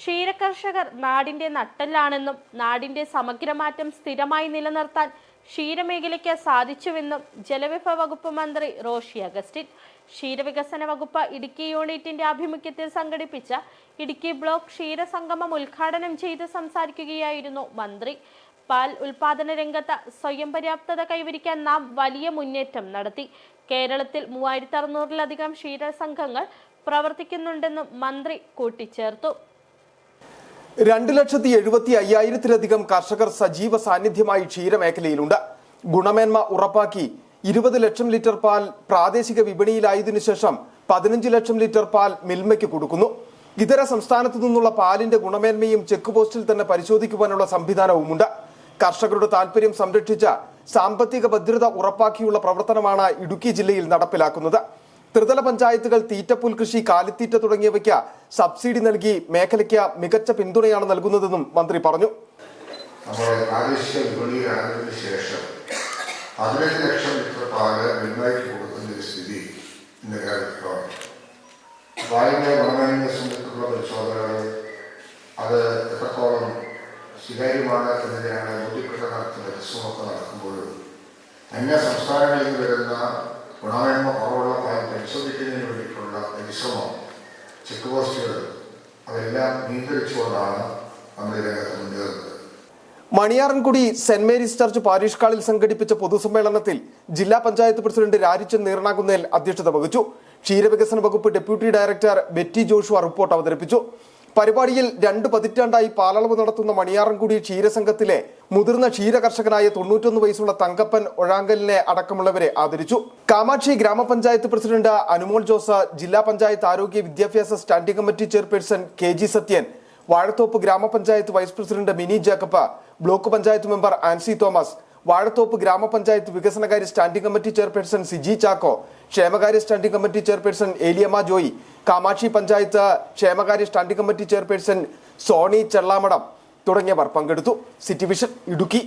ക്ഷീരകർഷകർ നാടിന്റെ നട്ടെല്ലാണെന്നും നാടിന്റെ സമഗ്രമാറ്റം സ്ഥിരമായി നിലനിർത്താൻ ക്ഷീരമേഖലയ്ക്ക് സാധിച്ചുവെന്നും ജലവിഭവ വകുപ്പ് മന്ത്രി റോഷി അഗസ്റ്റിൻ ക്ഷീരവികസന വകുപ്പ് ഇടുക്കി യൂണിറ്റിന്റെ ആഭിമുഖ്യത്തിൽ സംഘടിപ്പിച്ച ഇടുക്കി ബ്ലോക്ക് ക്ഷീരസംഗമം ഉദ്ഘാടനം ചെയ്ത് സംസാരിക്കുകയായിരുന്നു മന്ത്രി. പാൽ ഉൽപാദന രംഗത്ത് സ്വയം പര്യാപ്തത കൈവരിക്കാൻ നാം വലിയ മുന്നേറ്റം നടത്തി. കേരളത്തിൽ മൂവായിരത്തി അറുന്നൂറിലധികം ക്ഷീരസംഘങ്ങൾ പ്രവർത്തിക്കുന്നുണ്ടെന്നും മന്ത്രി കൂട്ടിച്ചേർത്തു. രണ്ട് ലക്ഷത്തി എഴുപത്തി അയ്യായിരത്തിലധികം കർഷകർ സജീവ സാന്നിധ്യമായി ക്ഷീരമേഖലയിലുണ്ട്. ഗുണമേന്മ ഉറപ്പാക്കി ഇരുപത് ലക്ഷം ലിറ്റർ പാൽ പ്രാദേശിക വിപണിയിലായതിനു ശേഷം പതിനഞ്ച് ലക്ഷം ലിറ്റർ പാൽ മിൽമയ്ക്ക് കൊടുക്കുന്നു. ഇതര സംസ്ഥാനത്തു നിന്നുള്ള പാലിന്റെ ഗുണമേന്മയും ചെക്ക് പോസ്റ്റിൽ തന്നെ പരിശോധിക്കുവാനുള്ള സംവിധാനവുമുണ്ട്. കർഷകരുടെ താൽപര്യം സംരക്ഷിച്ച സാമ്പത്തിക ഭദ്രത ഉറപ്പാക്കിയുള്ള പ്രവർത്തനമാണ് ഇടുക്കി ജില്ലയിൽ നടപ്പിലാക്കുന്നത്. ത്രിതല പഞ്ചായത്തുകൾ തീറ്റപ്പുൽ കൃഷി കാലിത്തീറ്റ തുടങ്ങിയവയ്ക്ക് സബ്സിഡി നൽകി മേഖലയ്ക്ക് മികച്ച പിന്തുണയാണ് നൽകുന്നതെന്നും മന്ത്രി പറഞ്ഞു. സ്വീകാര്യമാണ് എന്നതിനാണ് ബോധ്യപ്പെട്ട നടത്തുന്ന പരിശ്രമമൊക്കെ നടക്കുമ്പോഴും അന്യ സംസ്ഥാനങ്ങളിൽ നിന്ന് വരുന്ന ഗുണമേന്മ കുറവുള്ള പാൽ പരിശോധിക്കുന്നതിന് പരിശ്രമം ചെക്ക് പോസ്റ്റുകൾ അതെല്ലാം നിയന്ത്രിച്ചുകൊണ്ടാണ് നമ്മൾ രംഗത്ത് മുന്നേറുന്നത്. Maniyarankudi Saint Mary's church parish ഹാളിൽ സംഘടിപ്പിച്ച പൊതുസമ്മേളനത്തിൽ ജില്ലാ പഞ്ചായത്ത് പ്രസിഡന്റ് രാജിച്ചൻ നീർണാകുന്നേൽ അധ്യക്ഷത വഹിച്ചു. ക്ഷീരവികസന വകുപ്പ് deputy director Betty Joshua report അവതരിപ്പിച്ചു. പരിപാടിയിൽ രണ്ട് പതിറ്റാണ്ടായി പാലളവ് നടത്തുന്ന മണിയാറൻകുടി ക്ഷീരസംഘത്തിലെ മുതിർന്ന ക്ഷീരകർഷകനായ തൊണ്ണൂറ്റൊന്ന് വയസ്സുള്ള തങ്കപ്പൻ ഒഴാങ്കലിനെ അടക്കമുള്ളവരെ ആദരിച്ചു. കാമാക്ഷി ഗ്രാമപഞ്ചായത്ത് പ്രസിഡന്റ് അനുമോൾ ജോസ് ജില്ലാ പഞ്ചായത്ത് ആരോഗ്യ വിദ്യാഭ്യാസ standing committee chairperson K G Sathyan Vazhathope ഗ്രാമപഞ്ചായത്ത് vice president Mini Jacob block panchayat member Ancy Thomas Vazhathope ഗ്രാമപഞ്ചായത്ത് വികസനകാര്യ standing committee chairperson Siji Chacko ക്ഷേമകാര്യ standing committee chairperson Eliyamma Joy Kamakshi panchayat ക്ഷേമകാര്യ standing committee chairperson Sony Chellamadam തുടങ്ങിയവർ പങ്കെടുത്തു. City vision Idukki.